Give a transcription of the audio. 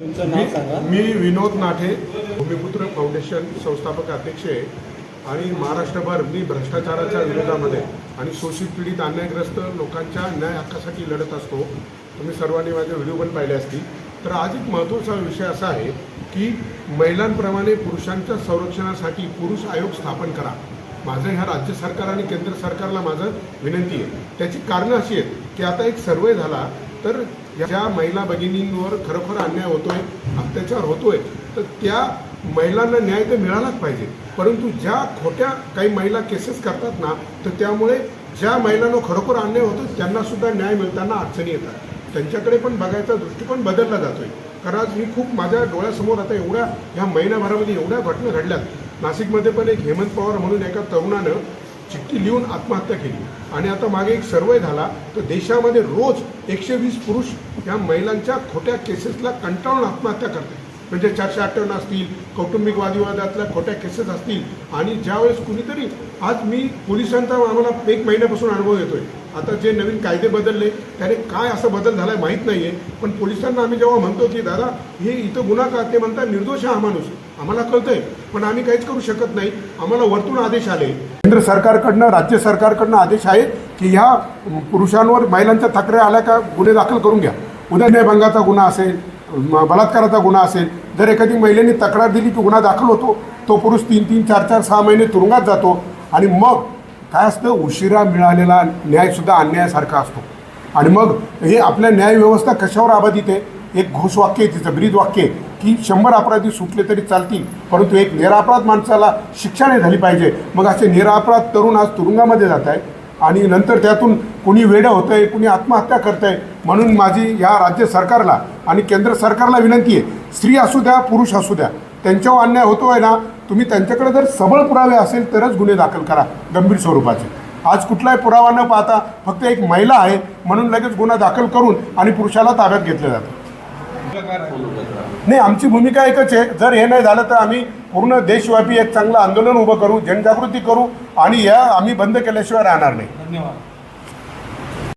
मी विनोद Nathe भूमिपुत्र foundation संस्थापक अध्यक्ष आहे आणि महाराष्ट्रभर मी भ्रष्टाचाराच्या विरोधामध्ये आणि शोषित पीडित अन्यायग्रस्त लोकांच्या न्याय हक्कासाठी लढत असतो. तुम्ही सर्वांनी माझे व्हिडिओ पण पाहिले असतील. तर आज एक महत्त्वाचा विषय असा आहे की महिलांप्रमाणे पुरुषांच्या संरक्षणासाठी पुरुष आयोग स्थापन करा. माझं ह्या राज्य सरकार आणि केंद्र सरकारला माझं विनंती आहे. त्याची कारणं अशी आहेत की आता एक सर्वे झाला तर ज्या महिला भगिनींवर खरोखर अन्याय होतोय अत्याचार होतोय तर त्या महिलांना न्याय तर मिळालाच पाहिजे. परंतु ज्या खोट्या काही महिला केसेस करतात ना तर त्यामुळे ज्या महिलांना खरोखर अन्याय होतो त्यांनासुद्धा न्याय मिळताना अडचणी येतात. त्यांच्याकडे पण बघायचा दृष्टिकोन बदलला जातोय. कारण आज मी खूप माझ्या डोळ्यासमोर आता एवढ्या ह्या महिन्याभरामध्ये एवढ्या घटना घडल्यात. नाशिकमध्ये पण एक हेमंत पवार म्हणून एका तरुणानं चिठ्ठी लिहून आत्महत्या केली. आणि आता मागे एक सर्वे झाला तर देशामध्ये रोज एकशे वीस पुरुष या महिलांच्या खोट्या केसेसला कंटाळून आत्महत्या करतात. म्हणजे चारशे अठ्ठावन्न असतील कौटुंबिक वादविवादातल्या खोट्या केसेस असतील. आणि ज्यावेळेस कुणीतरी आज मी पोलिसांचा आम्हाला एक महिन्यापासून अनुभव येतोय. आता जे नवीन कायदे बदलले त्याने काय असा बदल झाला आहे माहीत नाही आहे पण पोलिसांना आम्ही जेव्हा म्हणतो की दादा हे इथं गुन्हा का? ते म्हणतात निर्दोष हा माणूस. आम्हाला कळतंय. पण आम्ही काहीच करू शकत नाही. आम्हाला वरतून आदेश आले. केंद्र सरकारकडनं राज्य सरकारकडनं आदेश आहे की ह्या पुरुषांवर महिलांच्या थकऱ्या आल्या का गुन्हे दाखल करून घ्या. उदरनिर्भंगाचा गुन्हा असेल बलात्काराचा गुन्हा असेल जर एखादी महिलेने तक्रार दिली की गुन्हा दाखल होतो तो पुरुष तीन तीन चार चार सहा महिने तुरुंगात जातो आणि मग काय असतं? उशिरा मिळालेला न्यायसुद्धा अन्यायासारखा असतो. आणि मग हे आपल्या न्यायव्यवस्था कशावर आबाधित आहे? एक घोषवाक्य आहे तिचं ब्रीद वाक्य आहे की शंभर अपराधी सुटले तरी चालतील परंतु एक निरापराध माणसाला शिक्षा नाही झाली पाहिजे. मग असे निरापराध तरुण आज तुरुंगामध्ये जात आहे आणि नंतर त्यातून कुणी वेडं होतं आहे कुणी आत्महत्या करत आहे म्हणून माझी या राज्य सरकारला आणि केंद्र सरकारला विनंती आहे स्त्री असू द्या पुरुष असू द्या त्यांच्यावर अन्याय होतो आहे ना तुम्ही त्यांच्याकडे जर सबळ पुरावे असेल तरच गुन्हे दाखल करा गंभीर स्वरूपाचे. आज कुठलाही पुरावा न पाहता फक्त एक महिला आहे म्हणून लगेच गुन्हा दाखल करून आणि पुरुषाला ताब्यात घेतलं जातं. नाही आमची भूमिका एकच आहे जर हे नाही झालं तर आम्ही पूर्ण देशव्यापी एक चांगलं आंदोलन उभं करू जनजागृती करू आणि या आम्ही बंद केल्याशिवाय राहणार नाही. धन्यवाद.